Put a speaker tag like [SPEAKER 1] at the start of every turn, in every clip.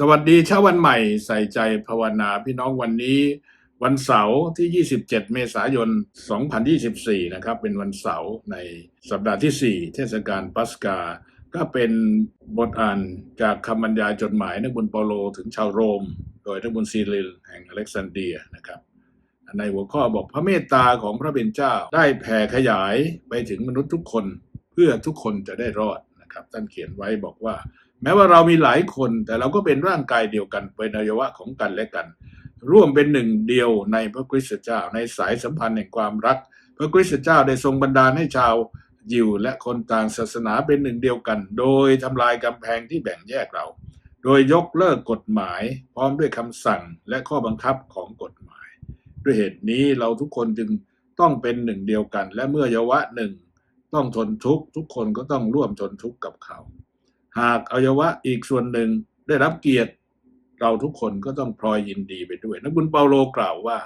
[SPEAKER 1] สวัสดีเช้าวันใหม่ใส่ใจภาวนาพี่น้องวันนี้ วันเสาร์ที่ 27 เมษายน 2024 นะครับ เป็นวันเสาร์ในสัปดาห์ที่ 4 เทศกาลปัสกา ก็เป็นบทอ่านจากคำบรรยายจดหมายนักบุญเปาโลถึงชาวโรม โดยนักบุญซีริลแห่งอเล็กซานเดียนะครับ ในหัวข้อบอกพระเมตตาของพระเป็นเจ้าได้แผ่ขยายไปถึงมนุษย์ทุกคนเพื่อทุกคนจะได้รอดนะครับท่านเขียนไว้บอกว่า แม้ว่าเรามีหลายคนแต่เราก็เป็นร่างกายเดียวกันเป็นอวัยวะของกันและกัน ร่วมเป็นหนึ่งเดียวในพระคริสตเจ้า ในสายสัมพันธ์แห่งความรัก พระคริสตเจ้าได้ทรงบันดาลให้ชาวยิวและคนต่างศาสนาเป็นหนึ่งเดียวกัน โดยทำลายกำแพงที่แบ่งแยกเรา โดยยกเลิกกฎหมาย พร้อมด้วยคำสั่งและข้อบังคับของกฎหมาย ด้วยเหตุนี้เราทุกคนจึงต้องเป็นหนึ่งเดียวกัน และเมื่อเยาวะหนึ่งต้องทนทุกข์ทุกคนก็ต้องร่วมทนทุกข์กับเขา หากอวัยวะอีกส่วนหนึ่งได้รับเกียรติ เราทุกคนก็ต้องพลอยยินดีไปด้วยนักบุญเปาโลกล่าวว่า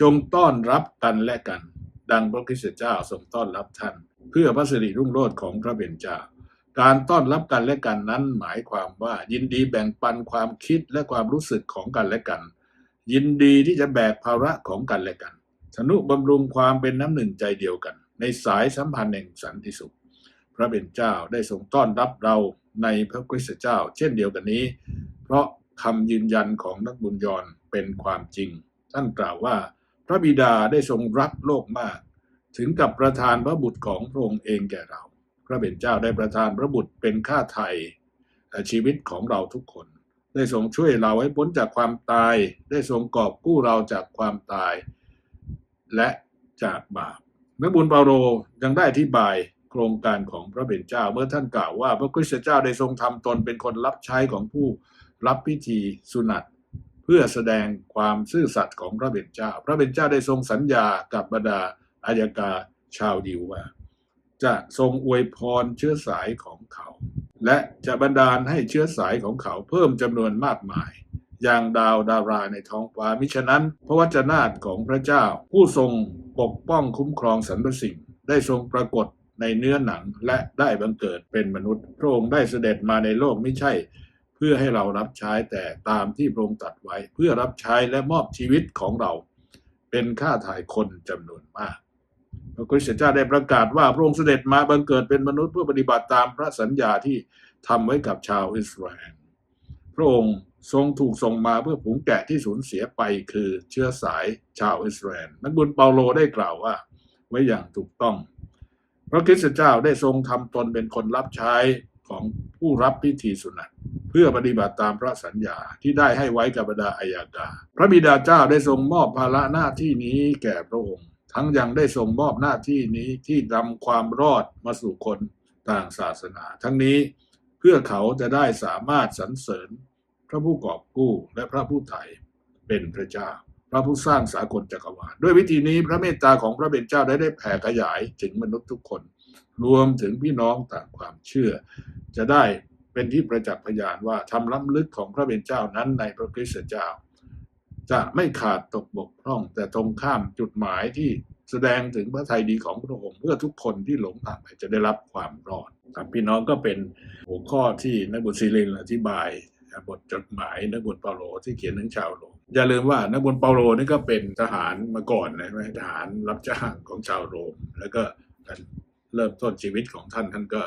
[SPEAKER 1] จงต้อนรับกันและกัน ดังพระคริสตเจ้าทรงต้อนรับท่าน เพื่อพระสิริรุ่งโรจน์ของพระเบญเจ้าการต้อนรับกันและกันนั้นหมายความว่า ยินดีแบ่งปันความคิดและความรู้สึกของกันและกัน ยินดีที่จะแบกภาระของกันและกันสนุบำรุงความเป็นน้ำหนึ่งใจเดียวกัน ในสายสัมพันธ์แห่งสันติสุข พระเป็นเจ้าได้ทรงต้อนรับเรา ในพระคริสตเจ้า เช่นเดียวกันนี้ เพราะคำยืนยันของนักบุญยอนเป็นความจริง ท่านกล่าวว่า พระบิดาได้ทรงรักโลกมาก ถึงกับประทานพระบุตรของพระองค์เองแก่เรา พระเป็นเจ้าได้ประทานพระบุตรเป็นค่าไถ่ชีวิตของเราทุกคน ได้ทรงช่วยเราให้พ้นจากความตาย ได้ทรงกอบกู้เราจากความตาย และจากบาปนักบุญเปาโลยังได้อธิบาย โครงการของพระเป็นเจ้า เมื่อท่านกล่าวว่า พระคริสตเจ้าได้ทรงทำตนเป็นคนรับใช้ของผู้รับพิธีสุนัตเพื่อแสดงความซื่อสัตย์ของพระเป็นเจ้า พระเป็นเจ้าได้ทรงสัญญากับบรรดาอายกาชาวดิวว่า จะทรงอวยพรเชื้อสายของเขา และจะบันดาลให้เชื้อสายของเขาเพิ่มจำนวนมากมาย อย่างดาวดาราในท้องฟ้ามิฉะนั้น พระวจนะของพระเจ้า ผู้ทรงปกป้องคุ้มครองสรรพสิ่ง ได้ทรงปรากฏ ในเนื้อหนังและได้บังเกิดเป็นมนุษย์ พระองค์ได้เสด็จมาในโลกไม่ใช่ เพื่อให้เรารับใช้แต่ตามที่พระองค์ตรัสไว้ เพื่อรับใช้และมอบชีวิตของเรา เป็นค่าถ่ายคนจำนวนมาก พระคริสตเจ้าได้ประกาศว่าพระองค์เสด็จมาบังเกิดเป็นมนุษย์เพื่อปฏิบัติตามพระสัญญาที่ทำไว้กับชาวอิสราเอลพระองค์ทรงถูกส่งมาเพื่อผงแกะที่สูญเสียไปคือเชื้อสายชาวอิสราเอลนักบุญเปาโลได้กล่าวว่า ไว้อย่างถูกต้อง พระคริสตเจ้าได้ทรงทำตนเป็นคนรับใช้ของผู้รับพิธีสุนัตเพื่อปฏิบัติตามพระสัญญาที่ได้ให้ไว้กับบรรดาอายากา พระบิดาเจ้าได้ทรงมอบภาระหน้าที่นี้แก่พระองค์ ทั้งยังได้ทรงมอบหน้าที่นี้ที่นำความรอดมาสู่คนต่างศาสนา ทั้งนี้เพื่อเขาจะได้สามารถสรรเสริญพระผู้กอบกู้และพระผู้ไถ่เป็นพระเจ้า พระผู้สร้างสากลจักรวาลด้วยวิธีนี้พระเมตตาของพระเป็นเจ้าได้ได้แผ่ขยายถึงมนุษย์ทุกคน รวมถึงพี่น้องต่างความเชื่อ จะได้เป็นที่ประจักษ์พยานว่าทำล้ำลึกของพระเป็นเจ้านั้นในพระคริสตเจ้า จะไม่ขาดตกบกพร่องแต่ตรงข้ามจุดหมายที่แสดงถึงพระทัยดีของพระองค์เพื่อทุกคนที่หลงทางไปจะได้รับความรอดครับพี่น้องก็เป็นหัวข้อที่นักบุญซีรินอธิบาย บทจดหมายนักบุญเปาโลที่เขียนถึงชาวโรม อย่าลืมว่านักบุญเปาโลนี่ก็เป็นทหารมาก่อนนะใช่ทหารรับจ้างของชาวโรม แล้วก็เริ่มต้นชีวิตของท่านท่านก็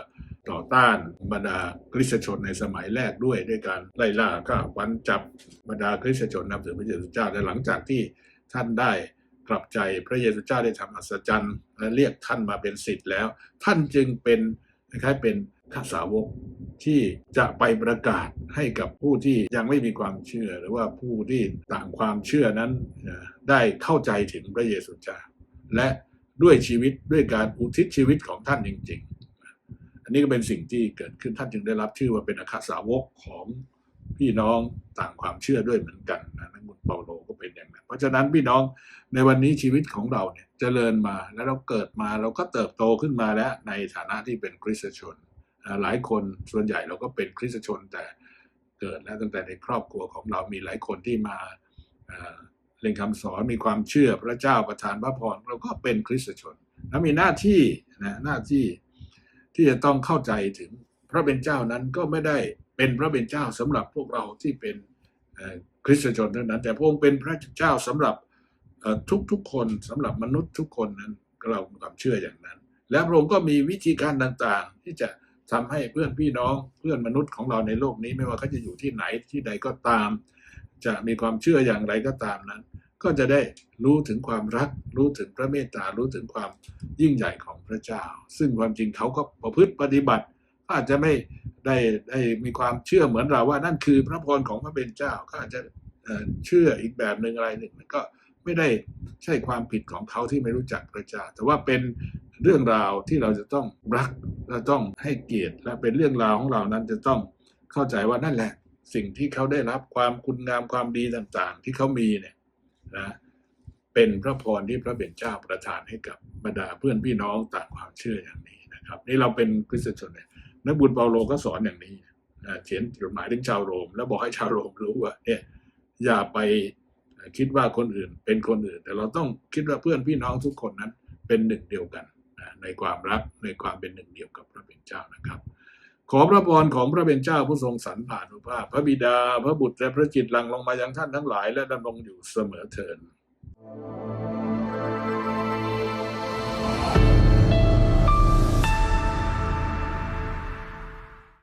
[SPEAKER 1] ต่อต้านบรรดาคริสตชนในสมัยแรกด้วยด้วยการไล่ล่าก็วันจับบรรดาคริสตชนนับถือพระเยซูเจ้าและหลังจากที่ท่านได้กลับใจพระเยซูเจ้าได้ทำอัศจรรย์และเรียกท่านมาเป็นศิษย์แล้ว ท่านจึงเป็น คล้ายๆเป็นข้าสาวกที่จะไปประกาศให้กับผู้ที่ยังไม่มีความเชื่อ หรือว่าผู้ที่ต่างความเชื่อนั้นได้เข้าใจถึงพระเยซูเจ้าและด้วยชีวิตด้วยการอุทิศชีวิตของท่านจริง ๆ อันนี้ก็เป็นสิ่งที่เกิดขึ้นท่านจึงได้รับชื่อว่าเป็นอาคาสาวกของพี่น้องต่างความเชื่อด้วยเหมือนกันนะนักบุญเปาโลก็เป็นอย่างนั้น เพราะฉะนั้นพี่น้อง ในวันนี้ชีวิตของเราเนี่ยจเจริญมาแล้วเราเกิดมาเราก็เติบโตขึ้นมาแล้วในฐานะที่เป็นคริสตชน หลายคนส่วนใหญ่เราก็เป็นคริสตชนแต่เกิดแล้วตั้งแต่ในครอบครัวของเรามีหลายคนที่มาเรียนคำสอนมีความเชื่อพระเจ้าประทานพระพรเราก็เป็นคริสตชน แล้วมีหน้าที่นะหน้าที่ที่จะต้องเข้าใจถึงพระเป็นเจ้านั้นก็ไม่ได้เป็นพระเป็นเจ้าสำหรับพวกเราที่เป็นคริสตชนเท่านั้น แต่พระองค์เป็นพระเจ้าสำหรับ ทุกๆคนสำหรับมนุษย์ทุกคนนั้นเรามีความเชื่ออย่างนั้น และพระองค์ก็มีวิธีการต่างๆ ที่จะทำให้เพื่อนพี่น้องเพื่อนมนุษย์ของเราในโลกนี้ ไม่ว่าเขาจะอยู่ที่ไหนที่ใดก็ตาม จะมีความเชื่ออย่างไรก็ตามนั้น ก็จะได้รู้ถึงความรัก รู้ถึงพระเมตตารู้ถึงความยิ่งใหญ่ของพระเจ้า ซึ่งความจริงเขาก็ประพฤติปฏิบัติเขาอาจจะไม่ได้ได้มีความเชื่อเหมือนเราว่านั่นคือพระพรของพระเป็นเจ้าเขาอาจจะเอ่อเชื่ออีกแบบหนึ่งอะไรหนึ่งมันก็ ไม่ได้ใช่ความผิดของเขาที่ไม่รู้จักพระเจ้าแต่ว่าเป็นเรื่องราวที่เราจะต้องรักเราต้องให้เกียรติและเป็นเรื่องราวของเรานั้นจะต้องเข้าใจว่านั่นแหละ สิ่งที่เขาได้รับความคุณงามความดีต่างๆ ที่เขามีเนี่ยนะเป็นพระพรที่พระเป็นเจ้าประทานให้กับบรรดาเพื่อนพี่น้องต่างความเชื่ออย่างนี้นะครับ นี่เราเป็นคริสเตียนเนี่ยนักบุญเปาโลก็สอนอย่างนี้เขียนจดหมายถึงชาวโรม แล้วบอกให้ชาวโรมรู้ว่าเนี่ยอย่าไป คิดว่าคนอื่นเป็นคนอื่น แต่เราต้องคิดว่าเพื่อนพี่น้องทุกคนนั้นเป็นหนึ่งเดียวกันในความรักในความเป็นหนึ่งเดียวกับพระเป็นเจ้านะครับ ขอพระพรของพระเป็นเจ้าผู้ทรงสรรผ่านุภาพ พระบิดา พระบุตรและพระจิตหลังลงมายังท่านทั้งหลาย และดำรงอยู่เสมอเทิน